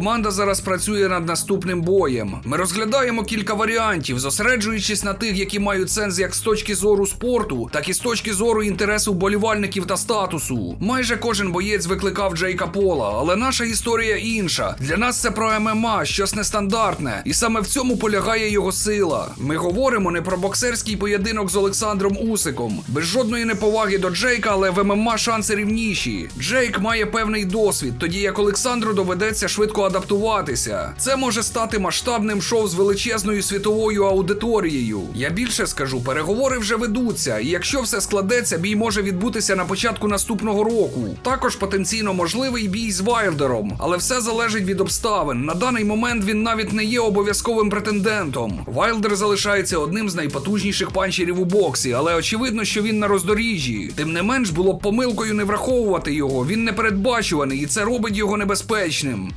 Команда зараз працює над наступним боєм. Ми розглядаємо кілька варіантів, зосереджуючись на тих, які мають сенс як з точки зору спорту, так і з точки зору інтересу вболівальників та статусу. Майже кожен боєць викликав Джейка Пола, але наша історія інша. Для нас це про ММА, щось нестандартне, і саме в цьому полягає його сила. Ми говоримо не про боксерський поєдинок з Олександром Усиком, без жодної неповаги до Джейка, але в ММА шанси рівніші. Джейк має певний досвід, тоді як Олександру доведеться швидко адаптуватися. Це може стати масштабним шоу з величезною світовою аудиторією. Я більше скажу, переговори вже ведуться, і якщо все складеться, бій може відбутися на початку наступного року. Також потенційно можливий бій з Вайлдером, але все залежить від обставин. На даний момент він навіть не є обов'язковим претендентом. Вайлдер залишається одним з найпотужніших панчерів у боксі, але очевидно, що він на роздоріжжі. Тим не менш було б помилкою не враховувати його. Він непередбачуваний, і це робить його небезпечним.